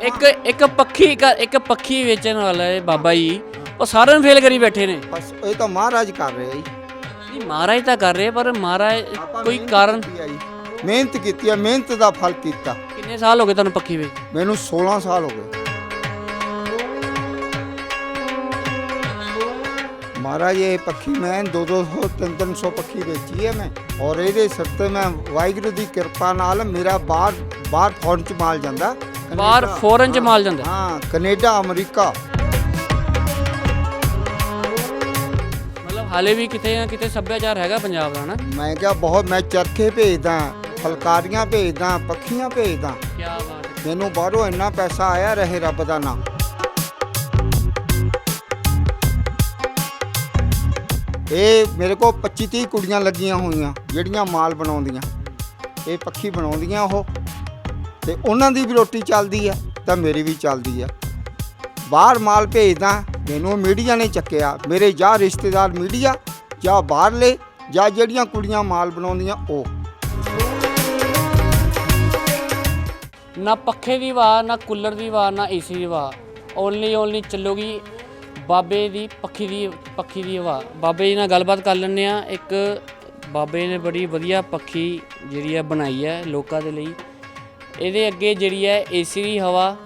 ਇੱਕ ਇੱਕ ਪੱਖੀ ਘਰ- ਇੱਕ ਪੱਖੀ ਵੇਚਣ ਵਾਲਾ ਇਹ ਬਾਬਾ ਜੀ ਉਹ ਸਾਰਿਆਂ ਨੂੰ ਫੇਲ ਕਰੀ ਬੈਠੇ ਨੇ। ਬਸ ਇਹ ਤਾਂ ਮਹਾਰਾਜ ਕਰ ਰਹੇ ਜੀ। ਨਹੀਂ ਮਹਾਰਾਜ ਤਾਂ ਕਰ ਰਹੇ ਪਰ ਮਹਾਰਾਜ ਆਪਾਂ ਕੋਈ ਮਿਹਨਤ ਕਾਰਨ ਕੀਤੀ ਆ ਜੀ। ਮਿਹਨਤ ਕੀਤੀ ਆ ਮਿਹਨਤ ਦਾ ਫਲ ਕੀਤਾ। ਕਿੰਨੇ ਸਾਲ ਹੋ ਗਏ ਤੁਹਾਨੂੰ ਪੱਖੀ ਵੇਚ ਮੈਨੂੰ 16 ਸਾਲ ਹੋ ਗਏ। ਮਹਾਰਾਜ ਇਹ ਪੱਖੀ ਮੈਂ 2-200 300 ਪੱਖੀ ਵੇਚੀ ਹੈ ਮੈਂ। ਔਰ ਇਹਦੇ ਸਿਰ ਤੇ ਮੈਂ ਵਾਹਿਗੁਰੂ ਦੀ ਕਿਰਪਾ ਨਾਲ ਮੇਰਾ ਬਾਹਰ ਬਾਹਰ ਫੌਰਨ ਚ ਮਾਲ ਜਾਂਦਾ। ਬਾਹਰ ਫੋਰਨ ਚ ਮਾਲ ਜਾਂਦਾ। ਹਾਂ ਕੈਨੇਡਾ ਅਮਰੀਕਾ। ਮਤਲਬ ਹਾਲੇ ਵੀ ਕਿਤੇ ਨਾ ਕਿਤੇ ਸੱਭਿਆਚਾਰ ਹੈਗਾ ਪੰਜਾਬ ਦਾ ਨਾ ਮੈਂ ਕਿਹਾ ਬਹੁਤ ਮੈਂ ਚਰਖੇ ਭੇਜਦਾ ਫਲਕਾਰੀਆਂ ਭੇਜਦਾ ਪੱਖੀਆਂ ਭੇਜਦਾ। ਕੀ ਬਾਤ ਹੈ। ਮੈਨੂੰ ਬਾਹਰੋਂ ਇੰਨਾ ਪੈਸਾ ਆਇਆ ਰਹੇ ਰੱਬ ਦਾ ਨਾਮ ਇਹ ਮੇਰੇ ਕੋਲ 25 30 ਕੁੜੀਆਂ ਲੱਗੀਆਂ ਹੋਈਆਂ ਜਿਹੜੀਆਂ ਮਾਲ ਬਣਾਉਂਦੀਆਂ। ਇਹ ਪੱਖੀ ਬਣਾਉਂਦੀਆਂ ਉਹ। ਤੇ ਉਹਨਾਂ ਦੀ ਵੀ ਰੋਟੀ ਚੱਲਦੀ ਆ, ਤਾਂ ਮੇਰੀ ਵੀ ਚੱਲਦੀ ਆ। ਬਾਹਰ ਮਾਲ ਭੇਜਦਾ, ਮੈਨੂੰ ਮੀਡੀਆ ਨੇ ਚੱਕਿਆ। ਮੇਰੇ ਜਾਂ ਰਿਸ਼ਤੇਦਾਰ ਮੀਡੀਆ, ਜਾਂ ਬਾਹਰਲੇ, ਜਾਂ ਜਿਹੜੀਆਂ ਕੁੜੀਆਂ ਮਾਲ ਬਣਾਉਂਦੀਆਂ, ਉਹ। ਨਾ ਪੱਖੇ ਦੀ ਆਵਾਜ਼ ਨਾ ਕੂਲਰ ਦੀ ਆਵਾਜ਼ ਨਾ ਏਸੀ ਦੀ ਆਵਾਜ਼ ਓਨਲੀ ਓਨਲੀ ਚੱਲੂਗੀ ਬਾਬੇ ਦੀ ਪੱਖੀ ਦੀ ਪੱਖੀ ਦੀ ਹਵਾ। ਬਾਬੇ ਜੀ ਨਾਲ ਗੱਲਬਾਤ ਕਰ ਲੈਂਦੇ ਆ ਇੱਕ ਬਾਬੇ ਨੇ ਬੜੀ ਵਧੀਆ ਪੱਖੀ ਜਿਹੜੀ ਆ ਬਣਾਈ ਹੈ ਲੋਕਾਂ ਦੇ ਲਈ। ਇਹਦੇ ਅੱਗੇ ਜਿਹੜੀ ਹੈ ਏਸੀ ਦੀ ਹਵਾ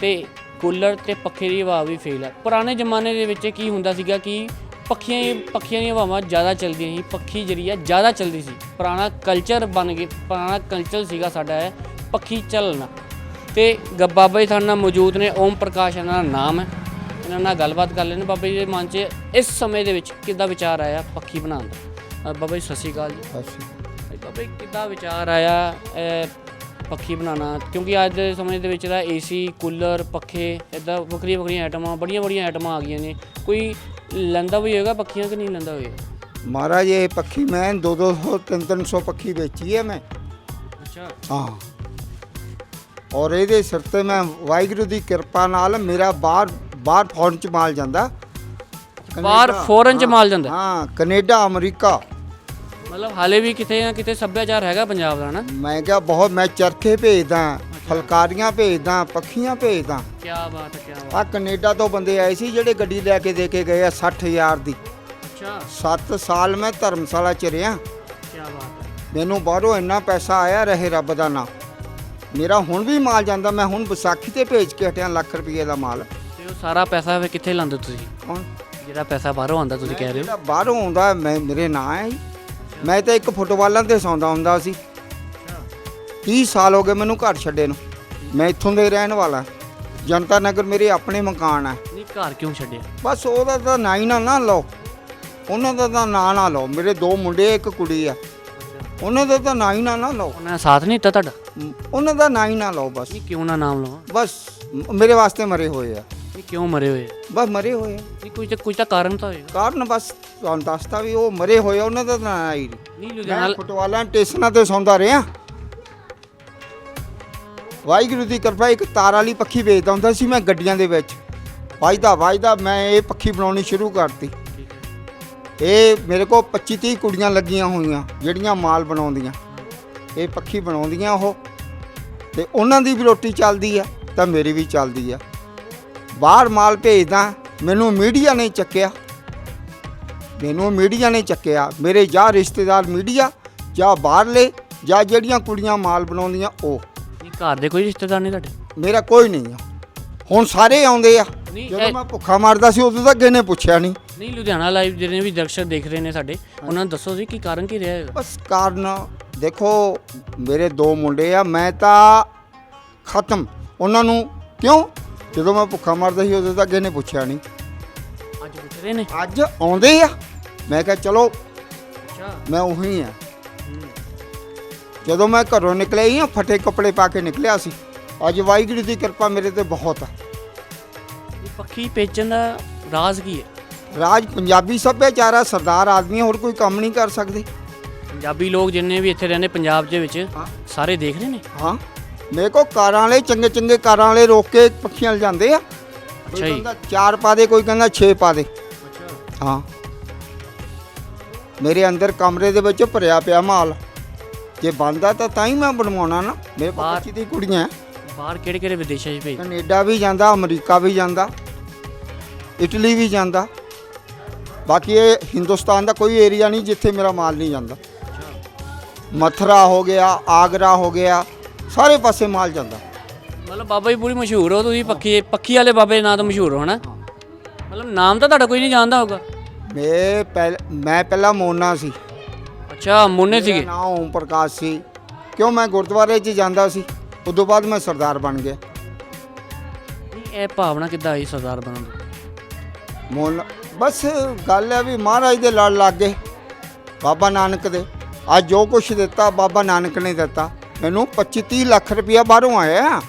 ਤੇ ਕੂਲਰ ਤੇ ਪੱਖੇ ਦੀ ਹਵਾ ਵੀ ਫੇਲ ਹੈ। ਪੁਰਾਣੇ ਜ਼ਮਾਨੇ ਦੇ ਵਿੱਚ ਕੀ ਹੁੰਦਾ ਸੀਗਾ ਕਿ ਪੱਖੀਆਂ ਹੀ ਪੱਖੀਆਂ ਦੀਆਂ ਹਵਾਵਾਂ ਜ਼ਿਆਦਾ ਚੱਲਦੀਆਂ ਸੀ। ਪੱਖੀ ਜਿਹੜੀ ਹੈ ਜ਼ਿਆਦਾ ਚੱਲਦੀ ਸੀ। ਪੁਰਾਣਾ ਕਲਚਰ ਬਣ ਗਿਆ ਪੁਰਾਣਾ ਕਲਚਰ ਸੀਗਾ ਸਾਡਾ ਇਹ ਪੱਖੀ ਚੱਲਣਾ। ਤੇ ਬਾਬਾ ਜੀ ਸਾਡੇ ਨਾਲ ਮੌਜੂਦ ਨੇ ਓਮ ਪ੍ਰਕਾਸ਼ ਇਹਨਾਂ ਦਾ ਨਾਮ ਹੈ। ਇਹਨਾਂ ਨਾਲ ਗੱਲਬਾਤ ਕਰ ਲੈਣੇ ਬਾਬਾ ਜੀ ਦੇ ਮਨ 'ਚ ਇਸ ਸਮੇਂ ਦੇ ਵਿੱਚ ਕਿੱਦਾਂ ਵਿਚਾਰ ਆਇਆ ਪੱਖੀ ਬਣਾਉਣ ਦਾ? ਬਾਬਾ ਜੀ ਸਤਿ ਸ਼੍ਰੀ ਅਕਾਲ ਜੀ। ਬਸ ਭਾਈ ਬਾਬਾ ਜੀ ਕਿੱਦਾਂ ਵਿਚਾਰ ਆਇਆ? ਪੱਖੀ ਬਣਾਉਣਾ ਕਿਉਂਕਿ ਅੱਜ ਦੇ ਸਮੇਂ ਦੇ ਵਿੱਚ ਦਾ ਏਸੀ ਕੂਲਰ ਪੱਖੇ ਇਦਾਂ ਵੱਖਰੀਆਂ ਵੱਖਰੀਆਂ ਆਈਟਮਾਂ ਬੜੀਆਂ ਬੜੀਆਂ ਆਈਟਮਾਂ ਆ ਗਈਆਂ ਨੇ। ਕੋਈ ਲੈਂਦਾ ਵੀ ਹੋਏਗਾ ਪੱਖੀਆਂ ਕਿ ਨਹੀਂ ਲੈਂਦਾ ਹੋਏਗਾ? ਮਹਾਰਾਜ ਇਹ ਪੱਖੀ ਮੈਂ 2-200 300 ਪੱਖੀ ਵੇਚੀ ਹੈ ਮੈਂ। ਅੱਛਾ। ਹਾਂ। ਔਰ ਇਹਦੇ ਸਿਰ ਤੇ ਮੈਂ ਵਾਹਿਗੁਰੂ ਦੀ ਕਿਰਪਾ ਨਾਲ ਮੇਰਾ ਬਾਹਰ ਬਾਹਰ ਫੌਰਨ ਚ ਮਾਲ ਜਾਂਦਾ। ਬਾਹਰ ਕੈਨੇਡਾ, ਫੋਰਨ ਚ ਹਾਂ, ਮਾਲ ਜਾਂਦਾ? ਹਾਂ ਕੈਨੇਡਾ ਅਮਰੀਕਾ। ਮਤਲਬ ਹਾਲੇ ਵੀ ਕਿਤੇ ਨਾ ਕਿਤੇ ਸੱਭਿਆਚਾਰ ਹੈਗਾ ਪੰਜਾਬ ਦਾ ਨਾ ਮੈਂ ਕਿਹਾ ਬਹੁਤ ਮੈਂ ਚਰਖੇ ਭੇਜਦਾ ਫਲਕਾਰੀਆਂ ਭੇਜਦਾ ਪੱਖੀਆਂ ਭੇਜਦਾ। ਕੀ ਬਾਤ ਹੈ ਕੀ ਬਾਤ। ਆ ਕੈਨੇਡਾ ਤੋਂ ਬੰਦੇ ਆਏ ਸੀ ਜਿਹੜੇ ਗੱਡੀ ਲੈ ਕੇ ਦੇ ਕੇ ਗਏ ਆ 60000 ਦੀ। ਅੱਛਾ। 7 ਸਾਲ ਮੈਂ ਧਰਮਸ਼ਾਲਾ ਚ ਰਿਹਾ। ਕੀ ਬਾਤ ਹੈ। ਮੈਨੂੰ ਬਾਹਰੋਂ ਇੰਨਾ ਪੈਸਾ ਆਇਆ ਰਹੇ ਰੱਬ ਦਾ ਨਾਮ ਮੇਰਾ ਹੁਣ ਵੀ ਮਾਲ ਜਾਂਦਾ ਮੈਂ ਹੁਣ ਵਿਸਾਖੀ ਤੇ ਭੇਜ ਕੇ ਹਟਿਆ ਲੱਖ ਰੁਪਏ ਦਾ ਮਾਲ। ਤੇ ਉਹ ਸਾਰਾ ਪੈਸਾ ਫਿਰ ਕਿੱਥੇ ਲਾਉਂਦੇ ਤੁਸੀਂ? ਕੌਣ? ਜਿਹੜਾ ਪੈਸਾ ਬਾਹਰੋਂ ਆਉਂਦਾ ਤੁਸੀਂ ਕਹਿ ਰਹੇ ਹੋ। ਜਿਹੜਾ ਬਾਹਰੋਂ ਆਉਂਦਾ ਮੈਂ ਮੇਰੇ ਨਾਂ ਹੈ ਜੀ। ਮੈਂ ਤਾਂ ਇੱਕ ਫੁੱਟਬਾਲਾਂ ਤੇ ਸੌਂਦਾ ਹੁੰਦਾ ਸੀ। 30 ਸਾਲ ਹੋ ਗਏ ਮੈਨੂੰ ਘਰ ਛੱਡੇ ਨੂੰ। ਮੈਂ ਇੱਥੋਂ ਦੇ ਰਹਿਣ ਵਾਲਾ। ਜਨਤਾ ਨਗਰ ਮੇਰੇ ਆਪਣੇ ਮਕਾਨ ਹੈ ਨਹੀਂ ਘਰ ਕਿਉਂ ਛੱਡਿਆ? ਬਸ ਉਹਦਾ ਤਾਂ ਨਾਂ ਹੀ ਨਾ ਨਾ ਲਓ। ਉਹਨਾਂ ਦਾ ਤਾਂ ਨਾਂ ਨਾ ਲਓ। ਮੇਰੇ ਦੋ ਮੁੰਡੇ ਇੱਕ ਕੁੜੀ ਆ। ਉਹਨਾਂ ਦਾ ਤਾਂ ਨਾਂ ਹੀ ਨਾ ਨਾ ਲਓ। ਉਹਨਾਂ ਨੇ ਸਾਥ ਨਹੀਂ ਦਿੱਤਾ ਤੁਹਾਡਾ? ਉਹਨਾਂ ਦਾ ਨਾਂ ਹੀ ਨਾ ਲਓ ਬਸ। ਨਹੀਂ ਕਿਉਂ ਨਾ ਨਾਮ ਲਵਾਂ? ਬਸ ਮੇਰੇ ਵਾਸਤੇ ਮਰੇ ਹੋਏ ਆ। ਨਹੀਂ ਕਿਉਂ ਮਰੇ ਹੋਏ ਆ? ਬਸ ਮਰੇ ਹੋਏ ਆ। ਨਹੀਂ ਕੁਝ ਤਾਂ ਕੁਝ ਤਾਂ ਕਾਰਨ ਤਾਂ ਹੋਏਗਾ। ਕਾਰਨ ਬਸ ਤੁਹਾਨੂੰ ਦੱਸਤਾ ਵੀ ਉਹ ਮਰੇ ਹੋਏ ਆ, ਉਹਨਾਂ ਦਾ ਤਾਂ ਨਾਂ ਹੀ ਨਹੀਂ ਨਹੀਂ ਮੈਂ ਲੁਧਿਆਣਾ ਸਟੇਸ਼ਨਾਂ ਤੇ ਸੌਂਦਾ ਰਿਹਾ। ਵਾਹਿਗੁਰੂ ਦੀ ਕਿਰਪਾ ਇੱਕ ਤਾਰ ਵਾਲੀ ਪੱਖੀ ਵੇਚਦਾ ਹੁੰਦਾ ਸੀ ਮੈਂ ਗੱਡੀਆਂ ਦੇ ਵਿੱਚ। ਵਾਜਦਾ ਵਾਜਦਾ ਮੈਂ ਇਹ ਪੱਖੀ ਬਣਾਉਣੀ ਸ਼ੁਰੂ ਕਰਤੀ। ਇਹ ਮੇਰੇ ਕੋਲ 25 30 ਕੁੜੀਆਂ ਲੱਗੀਆਂ ਹੋਈਆਂ ਜਿਹੜੀਆਂ ਮਾਲ ਬਣਾਉਂਦੀਆਂ। ਇਹ ਪੱਖੀ ਬਣਾਉਂਦੀਆਂ ਉਹ ਤੇ ਉਹਨਾਂ ਦੀ ਵੀ ਰੋਟੀ ਚੱਲਦੀ ਆ ਤਾਂ ਮੇਰੀ ਵੀ ਚੱਲਦੀ ਆ। ਬਾਹਰ ਮਾਲ ਭੇਜਦਾ ਮੈਨੂੰ ਮੀਡੀਆ ਨੇ ਚੱਕਿਆ। ਮੈਨੂੰ ਮੀਡੀਆ ਨੇ ਚੱਕਿਆ। ਮੇਰੇ ਜਾਂ ਰਿਸ਼ਤੇਦਾਰ ਮੀਡੀਆ ਜਾਂ ਬਾਹਰਲੇ ਜਾਂ ਜਿਹੜੀਆਂ ਕੁੜੀਆਂ ਮਾਲ ਬਣਾਉਂਦੀਆਂ ਉਹ। ਨਹੀਂ ਘਰ ਦੇ ਕੋਈ ਰਿਸ਼ਤੇਦਾਰ ਨਹੀਂ ਤੁਹਾਡੇ? ਮੇਰਾ ਕੋਈ ਨਹੀਂ ਆ। ਹੁਣ ਸਾਰੇ ਆਉਂਦੇ ਆ। ਨਹੀਂ ਜਦੋਂ ਇਹ- ਮੈਂ ਭੁੱਖਾ ਮਰਦਾ ਸੀ ਉਦੋਂ ਤਾਂ ਕਿਸੇ ਨੇ ਪੁੱਛਿਆ ਨਹੀਂ। ਨਹੀਂ ਲੁਧਿਆਣਾ ਲਾਈਵ ਜਿਹੜੇ ਵੀ ਦਰਸ਼ਕ ਦੇਖ ਰਹੇ ਨੇ ਸਾਡੇ ਉਹਨਾਂ ਨੂੰ ਦੱਸੋ ਜੀ ਕੀ ਕਾਰਨ ਕੀ ਰਿਹਾ ਹੈਗਾ? ਬਸ ਕਾਰਨ ਦੇਖੋ ਮੇਰੇ ਦੋ ਮੁੰਡੇ ਆ ਮੈਂ ਤਾਂ ਖਤਮ। ਉਹਨਾਂ ਨੂੰ ਕਿਉਂ? ਜਦੋਂ ਮੈਂ ਭੁੱਖਾ ਮਰਦਾ ਸੀ ਉਦੋਂ ਤਾਂ ਕਿਸੇ ਨੇ ਪੁੱਛਿਆ ਨਹੀਂ ਅੱਜ ਪੁੱਛ ਰਹੇ ਨੇ? ਅੱਜ ਆਉਂਦੇ ਆ। ਮੈਂ ਕਿਹਾ ਚਲੋ ਅੱਛਾ। ਮੈਂ ਉਹੀ ਆ। ਜਦੋਂ ਮੈਂ ਘਰੋਂ ਨਿਕਲਿਆ ਹੀ ਆ ਫਟੇ ਕੱਪੜੇ ਪਾ ਕੇ ਨਿਕਲਿਆ ਸੀ। ਅੱਜ ਵਾਹਿਗੁਰੂ ਦੀ ਕਿਰਪਾ ਮੇਰੇ ਤੇ ਬਹੁਤ ਆ। ਇਹ ਪੱਖੀ ਵੇਚਣ ਦਾ ਰਾਜ਼ ਕੀ ਹੈ? ਰਾਜ ਪੰਜਾਬੀ ਸੱਭਿਆਚਾਰ ਆ ਸਰਦਾਰ ਆਦਮੀ ਹੋਰ ਕੋਈ ਕੰਮ ਨਹੀਂ ਕਰ ਸਕਦੇ। ਪੰਜਾਬੀ ਲੋਕ ਜਿੰਨੇ ਵੀ ਇੱਥੇ ਰਹਿੰਦੇ ਪੰਜਾਬ ਦੇ ਵਿੱਚ। ਸਾਰੇ ਦੇਖ ਰਹੇ ਨੇ? ਹਾਂ। ਮੇਰੇ ਕੋ ਕਾਰਾਂ ਵਾਲੇ ਚੰਗੇ ਚੰਗੇ ਕਾਰਾਂ ਵਾਲੇ ਰੋਕ ਕੇ ਪੱਖੀਆਂ ਲਿਜਾਂਦੇ ਆ। ਅੱਛਾ ਜੀ। ਕਹਿੰਦਾ ਚਾਰ ਪਾ ਦੇ ਕੋਈ ਕਹਿੰਦਾ 6 ਪਾ ਦੇ। ਅੱਛਾ। ਹਾਂ। ਮੇਰੇ ਅੰਦਰ ਕਮਰੇ ਦੇ ਵਿੱਚ ਭਰਿਆ ਪਿਆ ਮਾਲ। ਜੇ ਬੰਦਾ ਤਾਂ ਤਾਂ ਹੀ ਮੈਂ ਬਣਵਾਉਣਾ ਨਾ। ਮੇਰੇ ਕੋਲ ਬਾਹਰ- 25 ਦੀ ਕੁੜੀਆਂ ਹੈ। ਬਾਹਰ ਕਿਹੜੇ ਕਿਹੜੇ ਵਿਦੇਸ਼ਾਂ 'ਚ ਭੇਜ ਕੈਨੇਡਾ ਵੀ ਜਾਂਦਾ ਅਮਰੀਕਾ ਵੀ ਜਾਂਦਾ ਇਟਲੀ ਵੀ ਜਾਂਦਾ। ਬਾਕੀ ਇਹ ਹਿੰਦੁਸਤਾਨ ਦਾ ਕੋਈ ਏਰੀਆ ਨਹੀਂ ਜਿੱਥੇ ਮੇਰਾ ਮਾਲ ਨਹੀਂ ਜਾਂਦਾ। ਮਥੁਰਾ ਹੋ ਗਿਆ ਆਗਰਾ ਹੋ ਗਿਆ ਸਾਰੇ ਪਾਸੇ ਮਾਲ ਜਾਂਦਾ। ਮਤਲਬ ਬਾਬਾ ਜੀ ਪੂਰੀ ਮਸ਼ਹੂਰ ਹੋ ਤੁਸੀਂ ਪੱਖੀ ਪੱਖੀ ਵਾਲੇ ਬਾਬੇ ਦੇ ਨਾਂ ਤੋਂ ਮਸ਼ਹੂਰ ਹੋ ਹਨਾ? ਮਤਲਬ ਨਾਮ ਤਾਂ ਤੁਹਾਡਾ ਕੋਈ ਨਹੀਂ ਜਾਣਦਾ ਹੋਊਗਾ? ਮੈਂ ਪਹਿਲ ਮੈਂ ਪਹਿਲਾਂ ਮੋਨਾ ਸੀ। ਅੱਛਾ ਮੁੰਨੇ ਸੀਗੇ? ਨਾਮ ਓਮ ਪ੍ਰਕਾਸ਼ ਸੀ। ਕਿਉਂ ਮੈਂ ਗੁਰਦੁਆਰੇ 'ਚ ਜਾਂਦਾ ਸੀ? ਉਦੋਂ ਬਾਅਦ ਮੈਂ ਸਰਦਾਰ ਬਣ ਗਿਆ। ਨਹੀਂ, ਇਹ ਭਾਵਨਾ ਕਿੱਦਾਂ ਆਈ ਸਰਦਾਰ ਬਣਨ ਦੀ? ਮੋਨ ਬਸ ਗੱਲ ਹੈ ਵੀ ਮਹਾਰਾਜ ਦੇ ਲੜ ਲੱਗ ਗਏ। ਬਾਬਾ ਨਾਨਕ ਦੇ। ਅੱਜ ਜੋ ਕੁਛ ਦਿੱਤਾ ਬਾਬਾ ਨਾਨਕ ਨੇ ਦਿੱਤਾ। ਮੈਨੂੰ 25 30 ਲੱਖ ਰੁਪਇਆ ਬਾਹਰੋਂ ਆਇਆ।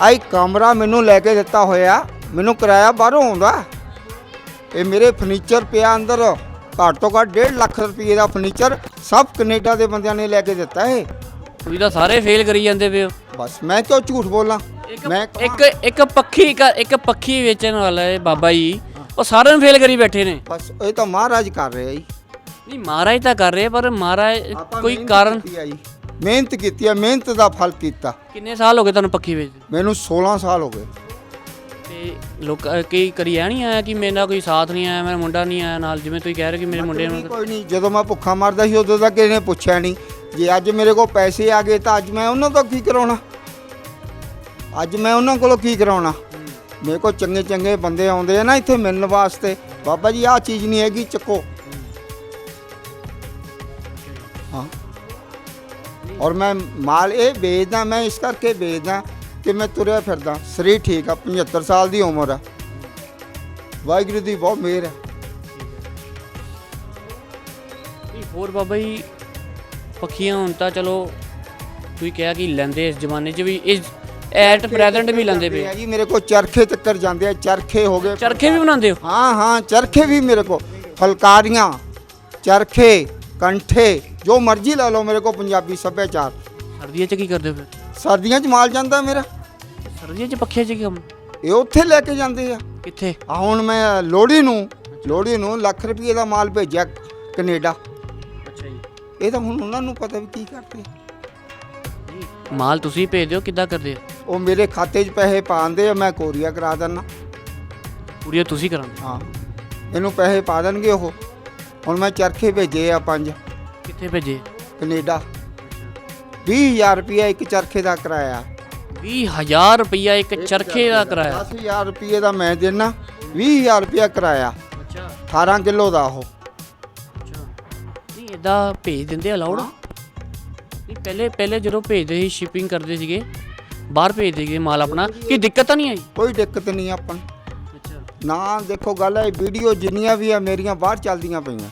ਆਈ ਕਮਰਾ ਮੈਨੂੰ ਲੈ ਕੇ ਦਿੱਤਾ ਹੋਇਆ। ਮੈਨੂੰ ਕਿਰਾਇਆ ਬਾਹਰੋਂ ਆਉਂਦਾ। ਇਹ ਮੇਰੇ ਫਰਨੀਚਰ ਪਿਆ ਅੰਦਰ। ਘੱਟ ਤੋਂ ਘੱਟ 1.5 ਲੱਖ ਰੁਪਏ ਦਾ ਫਰਨੀਚਰ ਸਭ ਕੈਨੇਡਾ ਦੇ ਬੰਦਿਆਂ ਨੇ ਲੈ ਕੇ ਦਿੱਤਾ ਹੈ ਤੁਸੀਂ ਤਾਂ ਸਾਰੇ ਫੇਲ ਕਰੀ ਜਾਂਦੇ ਪਏ ਹੋ। ਬਸ ਮੈਂ ਕਿਉਂ ਝੂਠ ਬੋਲਾਂ? ਮੈਂ ਇੱਕ ਇੱਕ ਪੱਖੀ ਇੱਕ- ਪੱਖੀ ਵੇਚਣ ਵਾਲਾ ਇਹ ਬਾਬਾ ਜੀ ਉਹ ਸਾਰਿਆਂ ਨੂੰ ਫੇਲ ਕਰੀ ਬੈਠੇ ਨੇ। ਬਸ ਇਹ ਤਾਂ ਮਹਾਰਾਜ ਕਰ ਰਿਹਾ ਜੀ। ਨਹੀਂ ਮਹਾਰਾਜ ਤਾਂ ਕਰ ਰਹੇ ਪਰ ਮਹਾਰਾਜ ਕੋਈ ਕਾਰਨ ਕੀਤੀ ਆ ਜੀ। ਮਿਹਨਤ ਕੀਤੀ ਹੈ ਮਿਹਨਤ ਦਾ ਫਲ ਕੀਤਾ। ਕਿੰਨੇ ਸਾਲ ਹੋ ਗਏ ਤੁਹਾਨੂੰ ਪੱਖੀ ਵੇਚਦੇ? ਮੈਨੂੰ 16 ਸਾਲ ਹੋ ਗਏ। ਤੇ ਲੋਕ ਕਈ ਕਰੀ ਐ ਨਹੀਂ ਆਇਆ ਕਿ ਮੇਰਾ ਕੋਈ ਸਾਥ ਨਹੀਂ ਆਇਆ ਮੇਰਾ ਮੁੰਡਾ ਨਹੀਂ ਆਇਆ ਨਾਲ ਜਿਵੇਂ ਤੁਸੀਂ ਕਹਿ ਰਹੇ ਕਿ ਮੇਰੇ ਮੁੰਡੇ ਨੂੰ ਕੋਈ ਨਹੀਂ ਜਦੋਂ ਮੈਂ ਭੁੱਖਾ ਮਰਦਾ ਸੀ ਉਦੋਂ ਤੱਕ ਇਹਨੇ ਪੁੱਛਿਆ ਨਹੀਂ ਜੇ ਅੱਜ ਮੇਰੇ ਕੋਲ ਪੈਸੇ ਆ ਗਏ ਤਾਂ ਅੱਜ ਮੈਂ ਉਹਨਾਂ ਤੋਂ ਕੀ ਕਰਾਉਣਾ? ਅੱਜ ਮੈਂ ਉਹਨਾਂ ਕੋਲੋਂ ਕੀ ਕਰਾਉਣਾ? ਮੇਰੇ ਕੋਲ ਚੰਗੇ ਚੰਗੇ ਬੰਦੇ ਆਉਂਦੇ ਆ ਨਾ ਇੱਥੇ ਮਿਲਣ ਵਾਸਤੇ। ਬਾਬਾ ਜੀ ਆਹ ਚੀਜ਼ ਨਹੀਂ ਹੈਗੀ ਚੱਕੋ। ਔਰ ਮੈਂ ਮਾਲ ਇਹ ਵੇਚਦਾ ਮੈਂ ਇਸ ਕਰਕੇ ਵੇਚਦਾ ਕਿ ਮੈਂ ਤੁਰਿਆ ਫਿਰਦਾ। ਸਰੀਰ ਠੀਕ ਆ 75 ਸਾਲ ਦੀ ਉਮਰ ਆ। ਵਾਹਿਗੁਰੂ ਦੀ ਬਹੁਤ ਮਿਹਰ ਹੈ ਨਹੀਂ, ਹੋਰ ਬਾਬਾ ਜੀ ਪੱਖੀਆਂ ਹੁਣ ਤਾਂ ਚਲੋ ਤੁਸੀਂ ਕਿਹਾ ਕਿ ਲੈਂਦੇ ਇਸ ਜ਼ਮਾਨੇ 'ਚ ਵੀ ਇਸ ਐਟ ਪ੍ਰੈਜ਼ੈਂਟ ਵੀ ਲੈਂਦੇ ਪਏ। ਆ ਜੀ ਮੇਰੇ ਕੋਲ ਚਰਖੇ ਤੱਕਰ ਜਾਂਦੇ ਆ ਚਰਖੇ ਹੋ ਗਏ। ਚਰਖੇ ਵੀ ਬਣਾਉਂਦੇ ਹੋ? ਹਾਂ ਹਾਂ ਚਰਖੇ ਵੀ ਮੇਰੇ ਕੋਲ। ਫਲਕਾਰੀਆਂ ਚਰਖੇ ਕੰਠੇ ਜੋ ਮਰਜ਼ੀ ਲੈ ਲਓ ਮੇਰੇ ਕੋਲ ਪੰਜਾਬੀ ਸੱਭਿਆਚਾਰ। ਸਰਦੀਆਂ 'ਚ ਕੀ ਕਰਦੇ ਹੋ ਫਿਰ? ਸਰਦੀਆਂ 'ਚ ਮਾਲ ਜਾਂਦਾ ਮੇਰਾ। ਸਰਦੀਆਂ 'ਚ ਪੱਖੀਆਂ 'ਚ ਕੀ ਕੰਮ? ਇਹ ਉੱਥੇ ਲੈ ਕੇ ਜਾਂਦੇ ਆ। ਕਿੱਥੇ? ਆ ਹੁਣ ਮੈਂ ਲੋਹੜੀ ਨੂੰ ਲੋਹੜੀ ਨੂੰ ਲੱਖ ਰੁਪਏ ਦਾ ਮਾਲ ਭੇਜਿਆ ਕੈਨੇਡਾ। ਅੱਛਾ ਜੀ। ਇਹ ਤਾਂ ਹੁਣ ਉਹਨਾਂ ਨੂੰ ਪਤਾ ਵੀ ਕੀ ਕਰਦੇ ਆ। ਮਾਲ ਤੁਸੀਂ ਭੇਜਦੇ ਹੋ ਕਿੱਦਾਂ ਕਰਦੇ ਹੋ ਉਹ ਮੇਰੇ ਖਾਤੇ 'ਚ ਪੈਸੇ ਪਾਉਂਦੇ ਆ ਮੈਂ ਕੋਰੀਆ ਕਰਾ ਦਿੰਦਾ। ਪੂਰੀਆਂ ਤੁਸੀਂ ਕਰਾਉਂਦੇ ਹਾਂ। ਇਹਨੂੰ ਪੈਸੇ ਪਾ ਦੇਣਗੇ ਉਹ। ਹੁਣ ਮੈਂ ਚਰਖੇ ਭੇਜੇ ਆ ਪੰਜ। ਕਿੱਥੇ ਭੇਜੇ? ਕੈਨੇਡਾ। 20000 ਰੁਪਇਆ ਇੱਕ ਚਰਖੇ ਦਾ ਕਿਰਾਇਆ। 20000 ਰੁਪਈਆ ਇੱਕ ਚਰਖੇ ਦਾ ਕਿਰਾਇਆ। 10000 ਰੁਪਏ ਦਾ ਮੈਂ ਦੇਣਾ 20000 ਰੁਪਇਆ ਕਿਰਾਇਆ। ਅੱਛਾ। 18 ਕਿਲੋ ਦਾ ਉਹ। ਅੱਛਾ। ਨਹੀਂ ਇਦਾਂ ਭੇਜ ਦਿੰਦੇ ਅਲਾਉਡ ਨਹੀਂ ਪਹਿਲੇ ਪਹਿਲੇ ਜਦੋਂ ਭੇਜਦੇ ਸੀ ਸ਼ਿਪਿੰਗ ਕਰਦੇ ਸੀਗੇ ਬਾਹਰ ਭੇਜਦੇ ਸੀਗੇ ਮਾਲ ਆਪਣਾ ਕੀ ਦਿੱਕਤ ਤਾਂ ਨਹੀਂ ਆਈ? ਕੋਈ ਦਿੱਕਤ ਨਹੀਂ ਆਪਾਂ ਨੂੰ। ਅੱਛਾ। ਨਾ ਦੇਖੋ ਗੱਲ ਹੈ ਵੀਡੀਓ ਜਿੰਨੀਆਂ ਵੀ ਆ ਮੇਰੀਆਂ ਬਾਹਰ ਚੱਲਦੀਆਂ ਪਈਆਂ।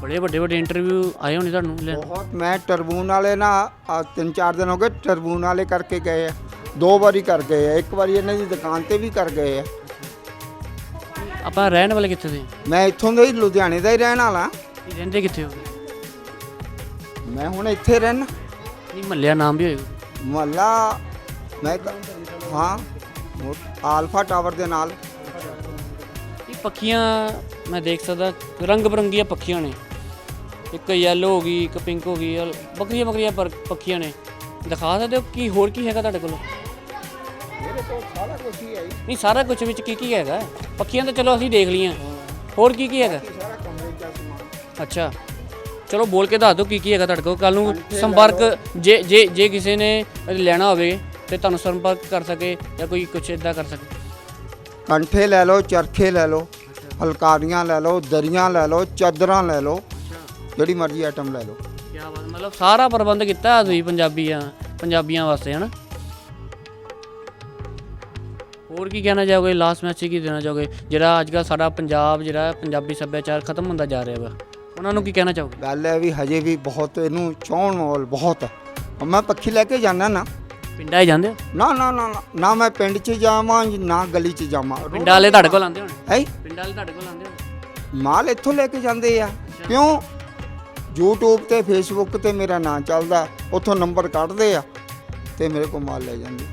ਬੜੇ ਵੱਡੇ ਵੱਡੇ ਇੰਟਰਵਿਊ ਆਏ ਹੋਣੇ ਤੁਹਾਨੂੰ ਬਹੁਤ ਮੈਂ ਟਰਬੂਨ ਵਾਲੇ ਨਾ ਆਹ ਤਿੰਨ ਚਾਰ ਦਿਨ ਹੋ ਗਏ ਟਰਬੂਨ ਵਾਲੇ ਕਰਕੇ ਗਏ ਆ। ਦੋ ਵਾਰੀ ਕਰ ਗਏ ਆ। ਇੱਕ ਵਾਰੀ ਇਹਨਾਂ ਦੀ ਦੁਕਾਨ ਤੇ ਵੀ ਕਰ ਗਏ ਆ। ਆਪਾਂ ਰਹਿਣ ਵਾਲੇ ਕਿੱਥੇ ਦੇ? ਮੈਂ ਇੱਥੋਂ ਦਾ ਹੀ ਲੁਧਿਆਣੇ ਦਾ ਹੀ ਰਹਿਣ ਵਾਲਾ। ਨਹੀਂ ਰਹਿੰਦੇ ਕਿੱਥੇ ਹੋ? ਮੈਂ ਹੁਣ ਇੱਥੇ ਰਹਿਣਾ ਨਹੀਂ ਮੱਲਿਆ ਨਾਮ ਵੀ ਹੋਏਗਾ। ਮਹੱਲਾ ਮੈਂ ਤਾਂ- ਹਾਂ ਆਲਫਾ ਟਾਵਰ ਦੇ ਨਾਲ। ਇਹ ਪੱਖੀਆਂ ਮੈਂ ਦੇਖ ਸਕਦਾ ਰੰਗ ਬਰੰਗੀਆਂ ਪੱਖੀਆਂ ਨੇ। ਇੱਕ ਯੈਲੋ ਹੋ ਗਈ ਇੱਕ ਪਿੰਕ ਹੋ ਗਈ ਬੱਕਰੀਆਂ ਬੱਕਰੀਆਂ ਪਰ ਪੱਖੀਆਂ ਨੇ। ਦਿਖਾ ਸਕਦੇ ਹੋ ਕੀ ਹੋਰ ਕੀ ਹੈਗਾ ਤੁਹਾਡੇ ਕੋਲ? ਮੇਰੇ ਕੋਲ ਸਾਰਾ ਕੁਝ ਹੀ ਹੈ ਜੀ। ਨਹੀਂ ਸਾਰਾ ਕੁਝ ਵਿੱਚ ਕੀ ਕੀ ਹੈਗਾ? ਪੱਖੀਆਂ ਤਾਂ ਚਲੋ ਅਸੀਂ ਦੇਖ ਲਈਆਂ। ਹੋਰ ਕੀ ਕੀ ਹੈਗਾ? ਸਾਰਾ ਕਮਰੇ ਦਾ ਸਮਾਨ। ਅੱਛਾ। ਚਲੋ ਬੋਲ ਕੇ ਦੱਸ ਦਿਓ ਕੀ ਕੀ ਹੈਗਾ ਤੁਹਾਡੇ ਕੋਲ। ਕੱਲ ਨੂੰ ਸੰਪਰਕ ਜੇ ਜੇ ਜੇ ਕਿਸੇ ਨੇ ਲੈਣਾ ਹੋਵੇ ਤੇ ਤੁਹਾਨੂੰ ਸੰਪਰਕ ਕਰ ਸਕੇ ਜਾਂ ਕੋਈ ਕੁਝ ਇਦਾਂ ਕਰ ਸਕੇ। ਕੰਠੇ ਲੈ ਲਓ ਚਰਖੇ ਲੈ ਲਓ ਫਲਕਾਰੀਆਂ ਲੈ ਲਓ ਦਰੀਆਂ ਲੈ ਲਓ ਚਾਦਰਾਂ ਲੈ ਲਓ। ਜਿਹੜੀ ਮਰਜ਼ੀ ਆਈਟਮ ਲੈ ਲਓ। ਕੀ ਬਾਤ ਮਤਲਬ ਸਾਰਾ ਪ੍ਰਬੰਧ ਕੀਤਾ ਤੁਸੀਂ ਪੰਜਾਬੀਆਂ ਪੰਜਾਬੀਆਂ ਵਾਸਤੇ ਹਨਾ? ਹੋਰ ਕੀ ਕਹਿਣਾ ਚਾਹੋਗੇ? ਲਾਸਟ ਮੈਸੇਜ ਕੀ ਦੇਣਾ ਚਾਹੋਗੇ? ਜਿਹੜਾ ਅੱਜ ਕੱਲ੍ਹ ਸਾਡਾ ਪੰਜਾਬ ਜਿਹੜਾ ਪੰਜਾਬੀ ਸੱਭਿਆਚਾਰ ਖਤਮ ਹੁੰਦਾ ਜਾ ਰਿਹਾ ਵਾ ਉਹਨਾਂ ਨੂੰ ਕੀ ਕਹਿਣਾ ਚਾਹੋਗੇ? ਗੱਲ ਹੈ ਵੀ ਹਜੇ ਵੀ ਬਹੁਤ ਇਹਨੂੰ ਚਾਹਣ ਵਾਲ ਬਹੁਤ ਹੈ। ਮੈਂ ਪੱਖੀ ਲੈ ਕੇ ਜਾਣਾ ਨਾ। ਪਿੰਡਾਂ 'ਚ ਜਾਂਦੇ ਹੋ? ਨਾ ਨਾ ਨਾ ਨਾ, ਨਾ ਮੈਂ ਪਿੰਡ 'ਚ ਜਾਵਾਂ ਨਾ ਗਲੀ 'ਚ ਜਾਵਾਂ। ਪਿੰਡਾਂ ਵਾਲੇ ਤੁਹਾਡੇ ਕੋਲ ਆਉਂਦੇ ਹੋਣੇ? ਹੈ? ਪਿੰਡਾਂ ਵਾਲੇ ਤੁਹਾਡੇ ਕੋਲ ਆਉਂਦੇ ਹੋਣੇ? ਮਾਲ ਇੱਥੋਂ ਲੈ ਕੇ ਜਾਂਦੇ ਆ। ਕਿਉਂ? YouTube ਤੇ Facebook ਤੇ ਮੇਰਾ ਨਾਂ ਚੱਲਦਾ ਉੱਥੋਂ ਨੰਬਰ ਕੱਢਦੇ ਆ ਤੇ ਮੇਰੇ ਕੋਲ ਮਾਲ ਲੈ ਜਾਂਦੇ।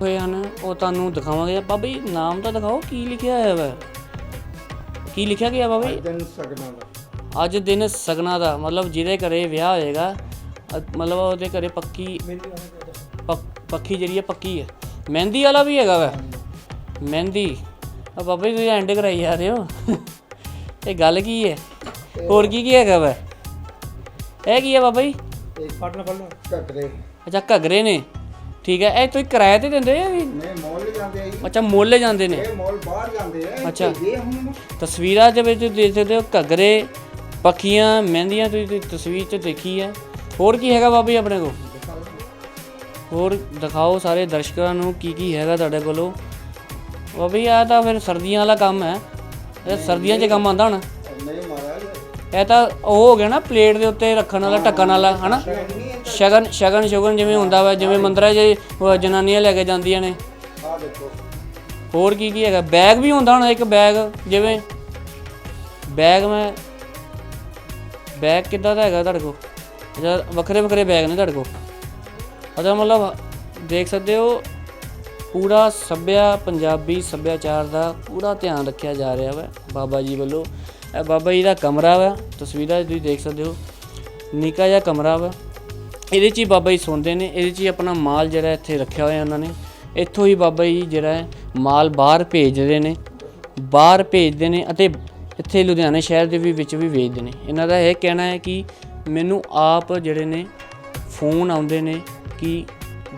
ਹੋਏ ਹਨ ਉਹ ਤੁਹਾਨੂੰ ਦਿਖਾਵਾਂਗੇ। ਬਾਬਾ ਜੀ ਨਾਮ ਤਾਂ ਦਿਖਾਓ ਕੀ ਲਿਖਿਆ ਹੋਇਆ ਵਾ? ਕੀ ਲਿਖਿਆ ਗਿਆ ਬਾਬਾ ਜੀ? ਦਿਨ ਸਗਣਾ ਦਾ। ਅੱਜ ਦਿਨ ਸਗਨਾ ਦਾ ਮਤਲਬ ਜਿਹਦੇ ਘਰੇ ਵਿਆਹ ਹੋਏਗਾ ਮਤਲਬ ਉਹਦੇ ਘਰੇ ਪੱਕੀ ਪੱਕ- ਪੱਖੀ ਜਿਹੜੀ ਹੈ ਪੱਕੀ ਹੈ ਮਹਿੰਦੀ ਵਾਲਾ ਵੀ ਹੈਗਾ ਵਾ? ਮਹਿੰਦੀ। ਆ ਬਾਬਾ ਜੀ ਤੁਸੀਂ ਐਂਡ ਕਰਾਈ ਜਾ ਰਹੇ ਹੋ। ਇਹ ਗੱਲ ਕੀ ਹੈ? ਹੋਰ ਕੀ ਕੀ ਹੈਗਾ ਵਾ? ਇਹ ਕੀ ਹੈ ਬਾਬਾ ਜੀ? ਇੱਕ ਫੜਨਾ ਫੜਨਾ। ਘੱਗਰੇ। ਅੱਛਾ ਘੱਗਰੇ ਨੇ। ਠੀਕ ਹੈ ਇਹ ਤੁਸੀਂ ਕਿਰਾਏ ਤੇ ਦਿੰਦੇ ਆ ਵੀ ਨੇ ਮੋਲ ਜਾਂਦੇ ਆ ਜੀ। ਅੱਛਾ ਮੁੱਲ ਜਾਂਦੇ ਨੇ। ਇਹ ਮੋਲ ਬਾਹਰ ਜਾਂਦੇ ਆ ਅੱਛਾ। ਇਹ ਹੁਣ ਤਸਵੀਰਾਂ ਦੇ ਵਿੱਚ ਤੁਸੀਂ ਦੇਖ ਸਕਦੇ ਹੋ ਘੱਗਰੇ ਪੱਖੀਆਂ ਮਹਿੰਦੀਆਂ ਤੁਸੀਂ ਤੁਸੀਂ ਤਸਵੀਰ 'ਚ ਦੇਖੀ ਹੈ। ਹੋਰ ਕੀ ਹੈਗਾ ਬਾਬਾ ਜੀ ਆਪਣੇ ਕੋਲ? ਹੋਰ ਦਿਖਾਓ ਸਾਰੇ ਦਰਸ਼ਕਾਂ ਨੂੰ ਕੀ ਕੀ ਹੈਗਾ ਤੁਹਾਡੇ ਕੋਲੋਂ। ਬਾਬਾ ਜੀ ਆ ਤਾਂ ਫਿਰ ਸਰਦੀਆਂ ਵਾਲਾ ਕੰਮ ਹੈ। ਇਹ ਸਰਦੀਆਂ 'ਚ ਕੰਮ ਆਉਂਦਾ ਹੋਣਾ। ਨਹੀਂ ਇਹ ਤਾਂ ਉਹ ਹੋ ਗਿਆ ਨਾ ਪਲੇਟ ਦੇ ਉੱਤੇ ਰੱਖਣ ਵਾਲਾ, ਢੱਕਣ ਵਾਲਾ, ਹਨਾ? ਸ਼ਗਨ ਸ਼ਗਨ ਸ਼ਗਨ ਜਿਵੇਂ ਹੁੰਦਾ ਵਾ, ਜਿਵੇਂ ਮੰਦਰਾਂ 'ਚ ਜਨਾਨੀਆਂ ਲੈ ਕੇ ਜਾਂਦੀਆਂ ਨੇ। ਆ ਦੇਖੋ ਹੋਰ ਕੀ ਕੀ ਹੈਗਾ? ਬੈਗ ਵੀ ਹੁੰਦਾ ਹੋਣਾ ਇੱਕ ਬੈਗ, ਜਿਵੇਂ? ਬੈਗ ਮੈਂ, ਬੈਗ ਕਿੱਦਾਂ ਦਾ ਹੈਗਾ ਤੁਹਾਡੇ ਕੋਲ? ਅੱਛਾ ਵੱਖਰੇ ਵੱਖਰੇ ਬੈਗ ਨੇ ਤੁਹਾਡੇ ਕੋਲ। ਅੱਛਾ, ਮਤਲਬ ਦੇਖ ਸਕਦੇ ਹੋ, ਪੂਰਾ ਸੱਭਿਆ, ਪੰਜਾਬੀ ਸੱਭਿਆਚਾਰ ਦਾ ਪੂਰਾ ਧਿਆਨ ਰੱਖਿਆ ਜਾ ਰਿਹਾ ਵਾ, ਬਾਬਾ ਜੀ ਵੱਲੋਂ। ਇਹ ਬਾਬਾ ਜੀ ਦਾ ਕਮਰਾ ਵਾ, ਤਸਵੀਰਾਂ ਤੁਸੀਂ ਦੇਖ ਸਕਦੇ ਹੋ। ਨਿੱਕਾ ਜਿਹਾ ਕਮਰਾ ਵਾ। ਇਹਦੇ 'ਚ ਹੀ ਬਾਬਾ ਜੀ ਸੌਂਦੇ ਨੇ, ਇਹਦੇ 'ਚ ਹੀ ਆਪਣਾ ਮਾਲ ਜਿਹੜਾ ਇੱਥੇ ਰੱਖਿਆ ਹੋਇਆ ਉਹਨਾਂ ਨੇ। ਇੱਥੋਂ ਹੀ ਬਾਬਾ ਜੀ ਜਿਹੜਾ ਹੈ, ਮਾਲ ਬਾਹਰ ਭੇਜਦੇ ਨੇ। ਬਾਹਰ ਭੇਜਦੇ ਨੇ ਅਤੇ ਇੱਥੇ ਲੁਧਿਆਣਾ ਸ਼ਹਿਰ ਦੇ ਵੀ ਵਿੱਚ ਵੀ ਵੇਚਦੇ ਨੇ। ਇਹਨਾਂ ਦਾ ਇਹ ਕਹਿਣਾ ਹੈ ਕਿ ਮੈਨੂੰ ਆਪ ਜਿਹੜੇ ਨੇ, ਫੋਨ ਆਉਂਦੇ ਨੇ ਕਿ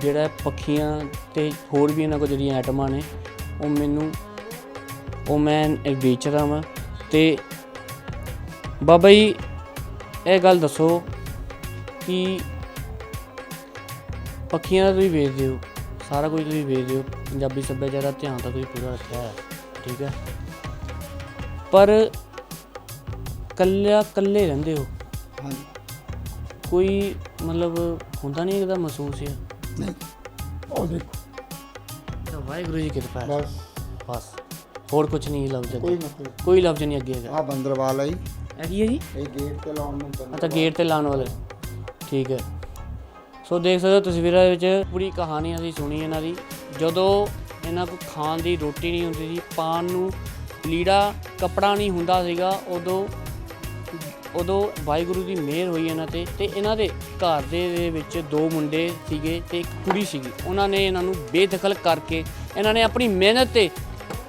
ਜਿਹੜਾ ਪੱਖੀਆਂ ਤੇ ਹੋਰ ਵੀ ਇਹਨਾਂ ਕੋਲ ਜਿਹੜੀਆਂ ਆਈਟਮਾਂ ਨੇ, ਉਹ ਮੈਨੂੰ, ਉਹ ਮੈਂ ਇਹ ਵੇਚਦਾ ਵਾਂ। ਤੇ ਬਾਬਾ ਜੀ ਇਹ ਗੱਲ ਦੱਸੋ ਕਿ ਪੱਖੀਆਂ ਦਾ ਤੁਸੀਂ ਵੇਚਦੇ ਹੋ ਸਾਰਾ ਕੁਝ ਤੁਸੀਂ ਵੇਚਦੇ ਹੋ ਪੰਜਾਬੀ ਸੱਭਿਆਚਾਰ ਦਾ ਧਿਆਨ ਤਾਂ ਤੁਸੀਂ ਪੂਰਾ ਰੱਖਿਆ ਹੈ ਠੀਕ ਹੈ? ਪਰ ਕੱਲਿਆ ਕੱਲੇ ਰਹਿੰਦੇ ਹੋ? ਹਾਂਜੀ। ਕੋਈ ਮਤਲਬ ਹੁੰਦਾ ਨਹੀਂ ਇਹਦਾ ਮਹਿਸੂਸ ਹੈ ਨਹੀਂ। ਉਹ ਦੇਖੋ। ਤਾਂ ਵਾਹਿਗੁਰੂ ਜੀ ਕਿਰਪਾ ਹੈ। ਬਸ। ਬਸ। ਹੋਰ ਕੁਝ ਨਹੀਂ ਲਫ਼ਜ਼ ਕੋਈ ਮਤਲਬ ਕੋਈ। ਲਫ਼ਜ਼ ਨਹੀਂ ਅੱਗੇ ਹੈਗਾ। ਆ ਬੰਦਰਵਾਲ ਆਈ ਇਹ ਕੀ ਹੈ ਜੀ? ਇਹ ਗੇਟ ਤੇ ਲਾਉਣ ਨੂੰ ਆ ਤਾਂ ਗੇਟ ਤੇ ਲਾਉਣ ਵਾਲੇ। ਠੀਕ ਹੈ। ਸੋ ਦੇਖ ਸਕਦੇ ਹੋ ਤਸਵੀਰਾਂ ਵਿੱਚ ਪੂਰੀ ਕਹਾਣੀ ਅਸੀਂ ਸੁਣੀ ਇਹਨਾਂ ਦੀ। ਜਦੋਂ ਇਹਨਾਂ ਕੋਲ ਖਾਣ ਦੀ ਰੋਟੀ ਨਹੀਂ ਹੁੰਦੀ ਸੀ ਪਾਣ ਨੂੰ ਲੀੜਾ ਕਪੜਾ ਨਹੀਂ ਹੁੰਦਾ ਸੀਗਾ ਉਦੋਂ ਉਦੋਂ ਵਾਹਿਗੁਰੂ ਦੀ ਮਿਹਰ ਹੋਈ ਇਹਨਾਂ ਤੇ। ਤੇ ਇਹਨਾਂ ਦੇ ਘਰ ਦੇ ਦੇ ਵਿੱਚ ਦੋ ਮੁੰਡੇ ਸੀਗੇ ਤੇ ਇੱਕ ਕੁੜੀ ਸੀਗੀ। ਉਹਨਾਂ ਨੇ ਇਹਨਾਂ ਨੂੰ ਬੇਦਖਲ ਕਰਕੇ ਇਹਨਾਂ ਨੇ ਆਪਣੀ ਮਿਹਨਤ ਤੇ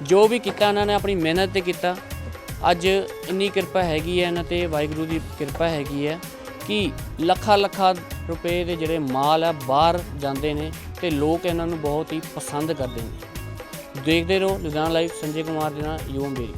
ਜੋ ਵੀ ਕੀਤਾ ਇਹਨਾਂ ਨੇ ਆਪਣੀ ਮਿਹਨਤ ਤੇ ਕੀਤਾ। ਅੱਜ ਇੰਨੀ ਕਿਰਪਾ ਹੈਗੀ ਹੈ ਇਹਨਾਂ ਤੇ, ਵਾਹਿਗੁਰੂ ਦੀ ਕਿਰਪਾ ਹੈਗੀ ਹੈ ਕਿ ਲੱਖਾਂ ਲੱਖਾਂ ਰੁਪਏ ਦੇ ਜਿਹੜੇ ਮਾਲ ਆ, ਬਾਹਰ ਜਾਂਦੇ ਨੇ ਤੇ ਲੋਕ ਇਹਨਾਂ ਨੂੰ ਬਹੁਤ ਹੀ ਪਸੰਦ ਕਰਦੇ ਨੇ। ਦੇਖਦੇ ਰਹੋ, ਲੁਧਿਆਣਾ ਲਾਈਵ ਸੰਜੇ ਕੁਮਾਰ ਦੇ ਨਾਲ ਯੂਮ ਬੇਰੀ।